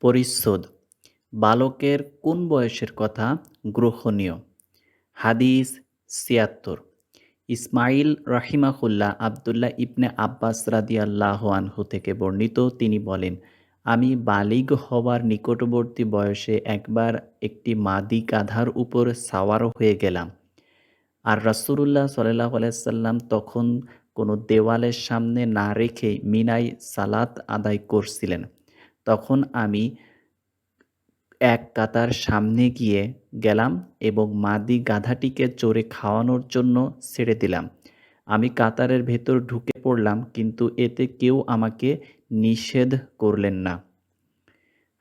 পরিচ্ছদ। বালকের কোন বয়সের কথা গ্রহণীয়? হাদিস ছিয়াত্তর। ইসমাইল রাহিমাহুল্লাহ আবদুল্লাহ ইবনে আব্বাস রাদিয়াল্লাহ আনহু থেকে বর্ণিত, তিনি বলেন, আমি বালিগ হওয়ার নিকটবর্তী বয়সে একবার একটি মাদি গাধার উপর সাওয়ার হয়ে গেলাম। আর রাসুলুল্লাহ সাল্লাহ আলাইসাল্লাম তখন কোনো দেওয়ালের সামনে না রেখে মিনাই সালাত আদায় করছিলেন। তখন আমি এক কাতার সামনে গিয়ে গেলাম এবং মাদি গাধাটিকে চড়ে খাওয়ানোর জন্য ছেড়ে দিলাম। আমি কাতারের ভেতর ঢুকে পড়লাম, কিন্তু এতে কেউ আমাকে নিষেধ করলেন না।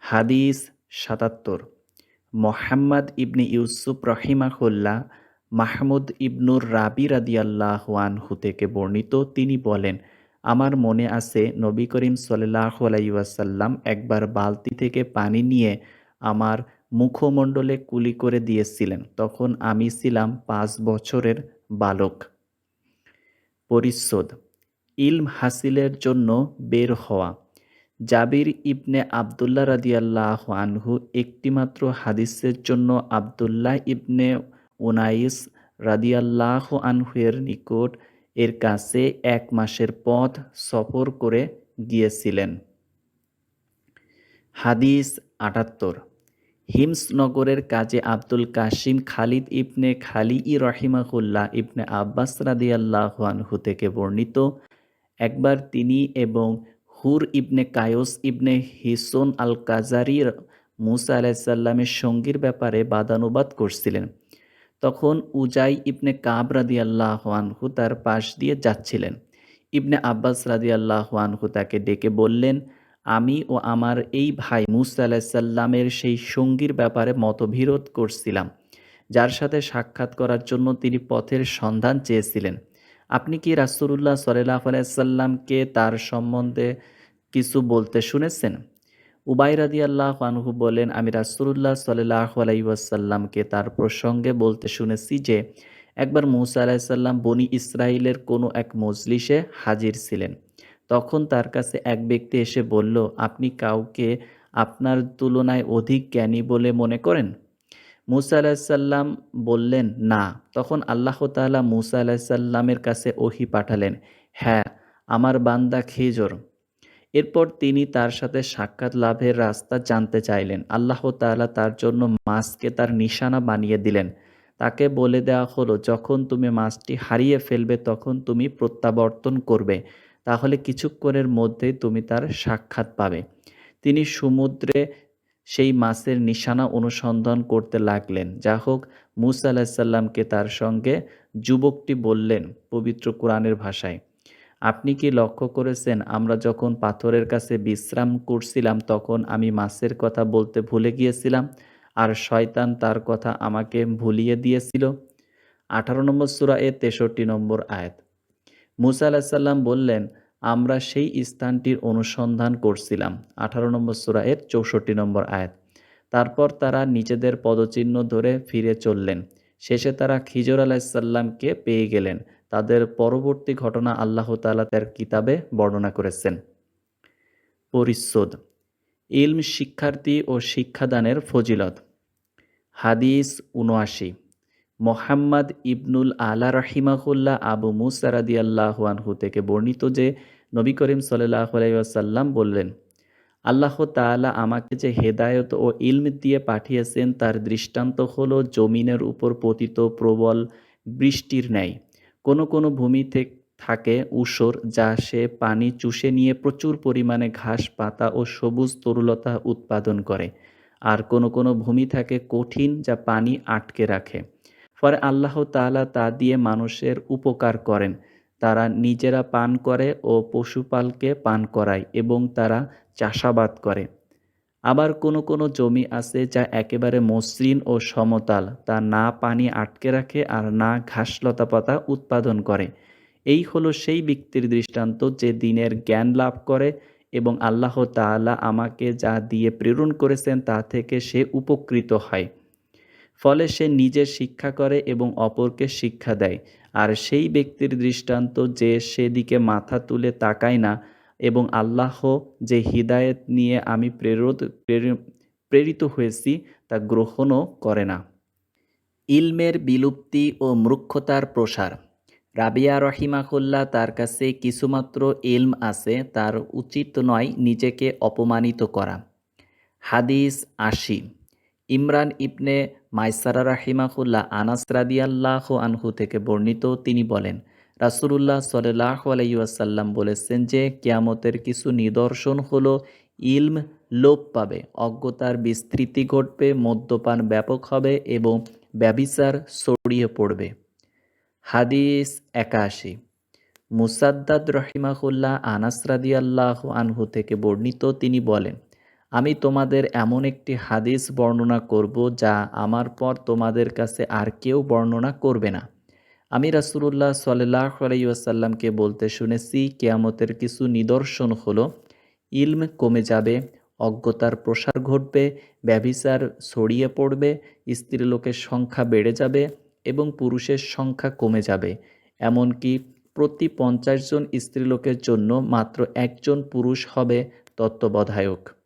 হাদিস সাতাত্তর। মোহাম্মদ ইবনে ইউসুফ রহিমাহুল্লাহ মাহমুদ ইবনুর রাবি রাদিয়াল্লাহ আনহু থেকে বর্ণিত, তিনি বলেন আমার মনে আছে নবী করিম সাল্লাহ একবার বালতি থেকে পানি নিয়ে আমার মুখমণ্ডলে কুলি করে দিয়েছিলেন। তখন আমি ছিলাম পাঁচ বছরের বালক। পরিচ্ছদ। ইলম হাসিলের জন্য বের হওয়া। জাবির ইবনে আবদুল্লাহ রাদিয়াল্লাহ আনহু একটিমাত্র হাদিসের জন্য আবদুল্লাহ ইবনে উনাইস রাদিয়াল্লাহ আনহুয়ের নিকট এর কাছে এক মাসের পথ সফর করে গিয়েছিলেন। হাদিস আটাত্তর। হিমসনগরের কাজে আব্দুল কাশিম খালিদ ইবনে খালি ই রহিমাহুল্লাহ ইবনে আব্বাস রাদিয়াল্লাহ আনহু থেকে বর্ণিত। একবার তিনি এবং হুর ইবনে কায়স ইবনে হিসন আল কাজারি মুসা আলাইসাল্লামের সঙ্গীর ব্যাপারে বাদানুবাদ করছিলেন। তখন উজাই ইবনে কাব রাদি আল্লাহ আনহু তার পাশ দিয়ে যাচ্ছিলেন। ইবনে আব্বাস রাদি আল্লাহ আনহু তাকে ডেকে বললেন, আমি ও আমার এই ভাই মুসা আলাহিসাল্লামের সেই সঙ্গীর ব্যাপারে মতবিরোধ করছিলাম, যার সাথে সাক্ষাৎ করার জন্য তিনি পথের সন্ধান চেয়েছিলেন। আপনি কি রাসুল্লাহ সাল্লাহ আলাইসাল্লামকে তার সম্বন্ধে কিছু বলতে শুনেছেন? উবাই আল্লাহ আনহু বলেন, আমি রাসুল্লাহ সাল্লাহ আলাইসাল্লামকে তার প্রসঙ্গে বলতে শুনেছি যে, একবার মুসা আলাহিসাল্লাম বনি ইসরায়েলের কোনো এক মজলিসে হাজির ছিলেন। তখন তার কাছে এক ব্যক্তি এসে বলল, আপনি কাউকে আপনার তুলনায় অধিক জ্ঞানী বলে মনে করেন? মুসা আলাহিসাল্লাম বললেন, না। তখন আল্লাহ তালা মুসা আলাহিসাল্লামের কাছে ওহি পাঠালেন হ্যাঁ আমার বান্দা খেজর। এরপর তিনি তার সাথে সাক্ষাৎ লাভের রাস্তা জানতে চাইলেন। আল্লাহ তালা তার জন্য মাছকে তার নিশানা বানিয়ে দিলেন। তাকে বলে দেওয়া হলো, যখন তুমি মাছটি হারিয়ে ফেলবে, তখন তুমি প্রত্যাবর্তন করবে। তাহলে কিছুক্ষণের মধ্যেই তুমি তার সাক্ষাৎ পাবে। তিনি সমুদ্রে সেই মাছের নিশানা অনুসন্ধান করতে লাগলেন। যা হোক, মুসা আলাহিসাল্লামকে তার সঙ্গে যুবকটি বললেন পবিত্র কোরআনের ভাষায়। আপনি কি লক্ষ্য করেছেন, আমরা যখন পাথরের কাছে বিশ্রাম করছিলাম, তখন আমি মাছের কথা বলতে ভুলে গিয়েছিলাম, আর শয়তান তার কথা আমাকে ভুলিয়ে দিয়েছিল? আঠারো নম্বর সুরা এ তেষট্টি নম্বর আয়াত। মুসা আলাহিসাল্লাম বললেন, আমরা সেই স্থানটির অনুসন্ধান করছিলাম। আঠারো নম্বর সুরা এর চৌষট্টি নম্বর আয়াত। তারপর তারা নিজেদের পদচিহ্ন ধরে ফিরে চললেন। শেষে তারা খিজর আলাহিসাল্লামকে পেয়ে গেলেন। তাদের পরবর্তী ঘটনা আল্লাহ তালা তার কিতাবে বর্ণনা করেছেন। পরিচ্ছদ, ইলম শিক্ষার্থী ও শিক্ষাদানের ফজিলত। হাদিস উনআশি মোহাম্মদ ইবনুল আলা রাহিমাহুল্লাহ আবু মুসারাদি আল্লাহানহু থেকে বর্ণিত যে নবী করিম সাল্লাহ আলাইসাল্লাম বললেন, আল্লাহ তালা আমাকে যে হেদায়ত ও ইলম দিয়ে পাঠিয়েছেন তার দৃষ্টান্ত হলো জমিনের উপর পতিত প্রবল বৃষ্টির ন্যায়। কোনো কোনো ভূমি থেকে থাকে উসর যা সে পানি চুষে নিয়ে প্রচুর পরিমাণে ঘাস, পাতা ও সবুজ তরুলতা উৎপাদন করে। আর কোনো কোনো ভূমি থাকে কঠিন যা পানি আটকে রাখে। ফলে আল্লাহ তালা তা দিয়ে মানুষের উপকার করেন। তারা নিজেরা পান করে ও পশুপালকে পান করায় এবং তারা চাষাবাদ করে। আবার কোনো কোনো জমি আছে যা একেবারে মসৃণ ও সমতাল, তা না পানি আটকে রাখে আর না ঘাসলতা পাতা উৎপাদন করে। এই হলো সেই ব্যক্তির দৃষ্টান্ত যে দিনের জ্ঞান লাভ করে এবং আল্লাহ তাআলা আমাকে যা দিয়ে প্রেরণ করেছেন তা থেকে সে উপকৃত হয়। ফলে সে নিজের শিক্ষা করে এবং অপরকে শিক্ষা দেয়। আর সেই ব্যক্তির দৃষ্টান্ত যে সেদিকে মাথা তুলে তাকায় না এবং আল্লাহ যে হিদায়েত নিয়ে আমি প্রেরত প্রের- প্রেরিত হয়েছি, তা গ্রহণও করে না। ইলমের বিলুপ্তি ও মূর্খতার প্রসার। রাবিয়া রহিমাহুল্লাহ তার কাছে কিছুমাত্র ইলম আছে, তার উচিত নয় নিজেকে অপমানিত করা। হাদিস আশি। ইমরান ইবনে মাইসারা রাহিমাহুল্লাহ আনাস রাদিয়াল্লাহ আনহু থেকে বর্ণিত তিনি বলেন রাসূলুল্লাহ সাল্লাহ আলাইসাল্লাম বলেছেন যে কিয়ামতের কিছু নিদর্শন হলো ইলম লোপ পাবে, অজ্ঞতার বিস্তৃতি ঘটবে, মদ্যপান ব্যাপক হবে এবং ব্যবিচার ছড়িয়ে পড়বে। হাদিস একাশি। মুসাদ্দাদ রহিমাহুল্লাহ আনাস রাদিয়াল্লাহ আনহু থেকে বর্ণিত তিনি বলেন, আমি তোমাদের এমন একটি হাদিস বর্ণনা করব যা আমার পর তোমাদের কাছে আর কেউ বর্ণনা করবে না। আমি রাসূলুল্লাহ সাল্লাহ আলাইসাল্লামকে বলতে শুনেছি, কেয়ামতের কিছু নিদর্শন হলো, ইলম কমে যাবে, অজ্ঞতার প্রসার ঘটবে, ব্যভিচার ছড়িয়ে পড়বে, স্ত্রীলোকের সংখ্যা বেড়ে যাবে এবং পুরুষের সংখ্যা কমে যাবে। এমনকি প্রতি পঞ্চাশ জন স্ত্রীলোকের জন্য মাত্র একজন পুরুষ হবে তত্ত্বাবধায়ক।